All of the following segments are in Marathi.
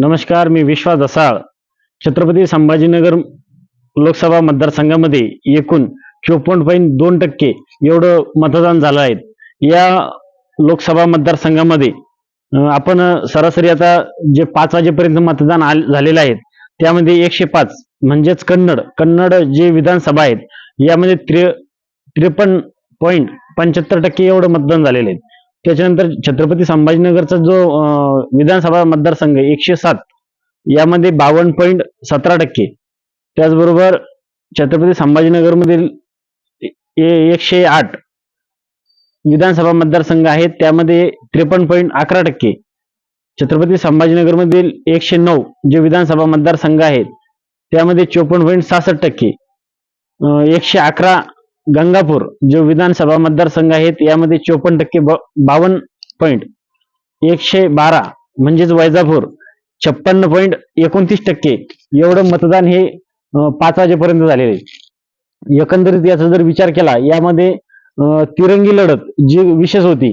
नमस्कार मी विश्वास दसाळ. छत्रपती संभाजीनगर लोकसभा मतदारसंघामध्ये एकूण चोपन्न पॉईंट दोन टक्के एवढं मतदान झालं आहे. या लोकसभा मतदारसंघामध्ये आपण सरासरी आता जे पाच वाजेपर्यंत मतदान झालेलं आहे त्यामध्ये एकशे पाच म्हणजेच कन्नड कन्नड जे विधानसभा आहेत यामध्ये त्रे त्रेपन्न पॉईंट पंच्याहत्तर टक्के एवढं मतदान झालेलं आहे. त्याच्यानंतर छत्रपती संभाजीनगरचा जो विधानसभा मतदारसंघ एकशे सात यामध्ये बावन्न पॉईंट सतरा टक्के. त्याचबरोबर छत्रपती संभाजीनगरमधील ए- एकशे आठ विधानसभा मतदारसंघ आहेत त्यामध्ये त्रेपन्न पॉईंट अकरा टक्के. छत्रपती संभाजीनगरमधील एकशे नऊ जे विधानसभा मतदारसंघ आहेत त्यामध्ये चोपन्न पॉईंट सहासष्ट टक्के. एकशे अकरा गंगापूर जो विधानसभा मतदारसंघ आहेत यामध्ये चोपन्न टक्के बावन बावन्न पॉईंट एकशे बारा म्हणजेच वैजापूर छप्पन्न पॉईंट एकोणतीस टक्के. एवढं मतदान हे पाच वाजेपर्यंत झालेले आहे. एकंदरीत याचा जर विचार केला यामध्ये तिरंगी लढत जी विशेष होती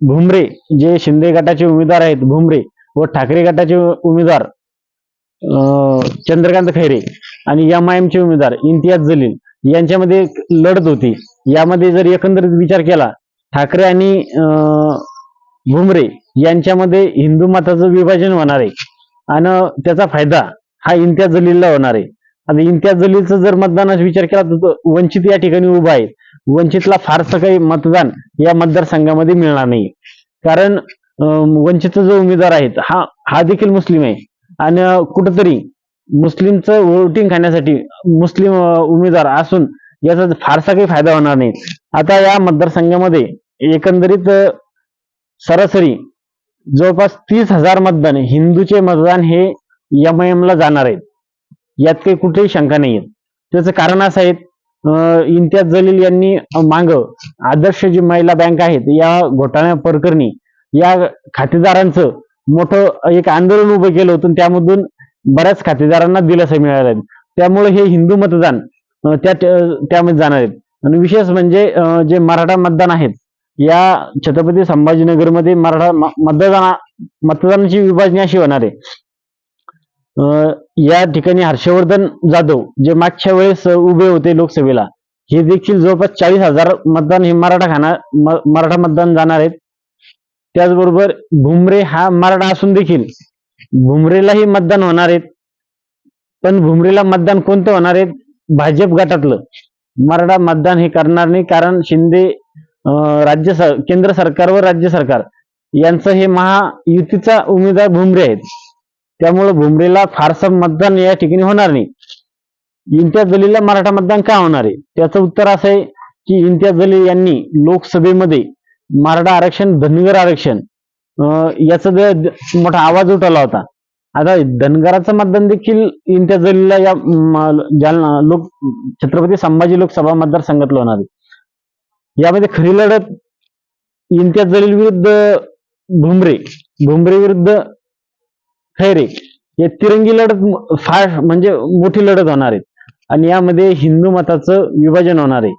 भुमरे जे शिंदे गटाचे उमेदवार आहेत भुमरे व ठाकरे गटाचे उमेदवार अं, चंद्रकांत खैरे आणि एम आय एमचे उमेदवार इम्तियाज जलील यांच्यामध्ये एक लढत होती. यामध्ये जर एकंदरीत विचार केला ठाकरे आणि अं, भुमरे यांच्यामध्ये हिंदू मताचं विभाजन होणार आहे. आणि त्याचा फायदा हा इम्तियाज जलीलला होणार आहे. आता इम्तियाज जलीलचा जर मतदानाचा विचार केला तर वंचित या ठिकाणी उभा आहे. वंचितला फारसं काही मतदान या मतदारसंघामध्ये मिळणार नाही. कारण वंचितचा जो उमेदवार आहेत हा हा देखील मुस्लिम आहे. आणि कुठंतरी मुस्लिमचं वोटिंग खाण्यासाठी मुस्लिम उमेदवार असून याचा फारसा काही फायदा होणार नाही. आता या मतदारसंघामध्ये एकंदरीत सरासरी जवळपास तीस हजार मतदान हिंदूचे मतदान हे एम आय ला जाणार आहेत. यात काही कुठेही शंका नाही त्याचं कारण असं आहे अं, इम्तियाज जलील यांनी मांग आदर्श जी महिला बँक आहेत या घोटाळ्या प्रकरणी या खातेदारांचं मोठं एक आंदोलन उभं केलं होतं. त्यामधून बऱ्याच खातेदारांना दिलासा मिळाला आहे त्यामुळे हे हिंदू मतदान त्या त्यामध्ये जाणार आहेत. आणि विशेष म्हणजे जे मराठा मतदान आहेत या छत्रपती संभाजीनगरमध्ये मराठा मतदाना मतदानाची विभाजणी अशी होणार आहे. अं, या ठिकाणी हर्षवर्धन जाधव जे मागच्या वेळेस उभे होते लोकसभेला हे देखील जवळपास चाळीस हजार मतदान हे मराठा खाना मराठा मतदान जाणार आहेत. त्याचबरोबर भुमरे हा मराठा असून देखील भुमरेलाही मतदान होणार आहेत. पण भुमरेला मतदान कोणतं होणार आहे भाजप गटातलं. मराठा मतदान हे करणार नाही कारण शिंदे राज्य सर केंद्र सरकार व राज्य सरकार यांचं हे महायुतीचा उमेदवार भुमरे आहेत. त्यामुळे भुमरेला फारसं मतदान या ठिकाणी होणार नाही. इम्तियाज जलीला मराठा मतदान का होणार आहे? त्याचं उत्तर असं आहे की इम्तियाज जलील यांनी लोकसभेमध्ये मराठा आरक्षण धनगर आरक्षण याचा ज- मोठा आवाज उठवला होता. आता धनगराचं मतदान देखील इम्तियाज जलीला या जालना लोक छत्रपती संभाजी लोकसभा मतदारसंघातलं होणार आहे. यामध्ये खरी लढत इम्तियाज जलील विरुद्ध भुमरे भुमरे विरुद्ध खैरे हे तिरंगी लढत फार म्हणजे मोठी लढत होणार आहे. आणि यामध्ये हिंदू मताचं विभाजन होणार आहे.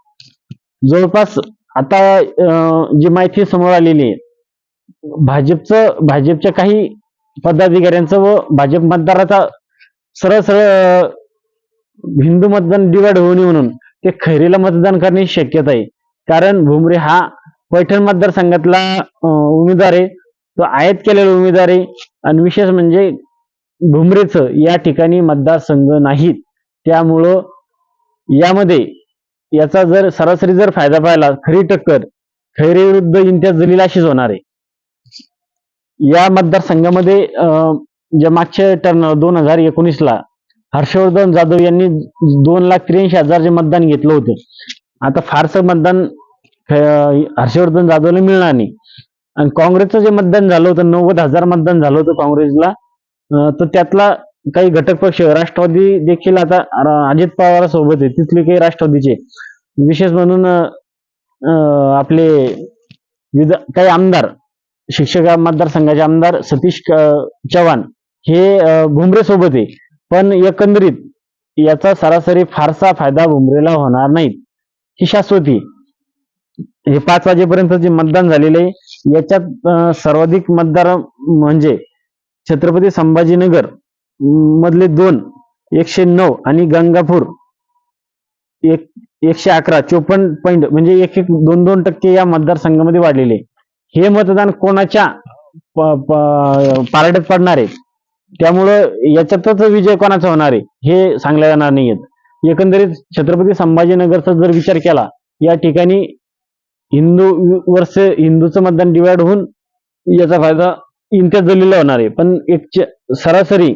जवळपास आता जी माहिती समोर आलेली आहे भाजपचं भाजपच्या काही पदाधिकाऱ्यांचं व भाजप मतदाराचा सरळ सरळ हिंदू मतदान डिवाइड होऊ नये म्हणून ते खैरीला मतदान करण्याची शक्यता आहे. कारण भुमरे हा पैठण मतदारसंघातला उमेदवार आहे. तो आयात केलेला उमेदवार आहे. आणि विशेष म्हणजे भुमरेचं या ठिकाणी मतदारसंघ नाहीत. त्यामुळं यामध्ये याचा जर सरासरी जर फायदा पाहिला खरी टक्कर खैरे विरुद्ध इम्तियाज जलील अशीच होणार आहे. या मतदारसंघामध्ये अं, ज्या मागच्या टर्न दोन हजार एकोणीस ला हर्षवर्धन जाधव यांनी दोन लाख त्र्याऐंशी हजार जे मतदान घेतलं होतं. आता फारसं मतदान हर्षवर्धन जाधवला मिळणार नाही. आणि काँग्रेसचं जे मतदान झालं होतं नव्वद हजार मतदान झालं होतं काँग्रेसला तर त्यातला काही घटक पक्ष राष्ट्रवादी देखील आता अजित पवारासोबत आहे. तिथले काही राष्ट्रवादीचे विशेष म्हणून आपले विधा काही आमदार शिक्षक मतदारसंघाचे आमदार सतीश चव्हाण हे भुमरे सोबत आहे. पण एकंदरीत याचा सरासरी फारसा फायदा भुमरेला होणार नाही. ही शाश्वती. हे पाच वाजेपर्यंत जे मतदान झालेले आहे याच्यात सर्वाधिक मतदार म्हणजे छत्रपती संभाजीनगर मधले दोन एकशे नऊ आणि गंगापूर एक एकशे अकरा चोपन्न पॉईंट म्हणजे एक एक दोन दोन टक्के या मतदारसंघामध्ये वाढलेले आहे. हे मतदान कोणाच्या पारड्यात पडणार आहे? त्यामुळं याच्यातच विजय कोणाचा होणार आहे? हे सांगल्या येणार नाहीयेत एकंदरीत छत्रपती संभाजीनगरचा जर विचार केला या ठिकाणी हिंदू वर्ष हिंदूचं मतदान डिवाइड होऊन याचा फायदा इंत्या जलीला होणार आहे. पण एक च- सरासरी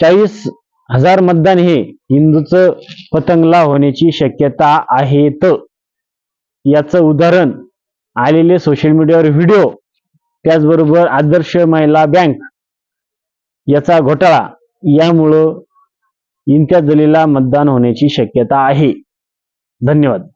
चाळीस हजार मतदान हे हिंदूचं पतंगला होण्याची शक्यता आहेत. याचं उदाहरण आलेले सोशल मीडियावर व्हिडिओ त्याचबरोबर आदर्श महिला बँक याचा घोटाळा यामुळं इम्तियाज जलीला मतदान होण्याची शक्यता आहे. धन्यवाद.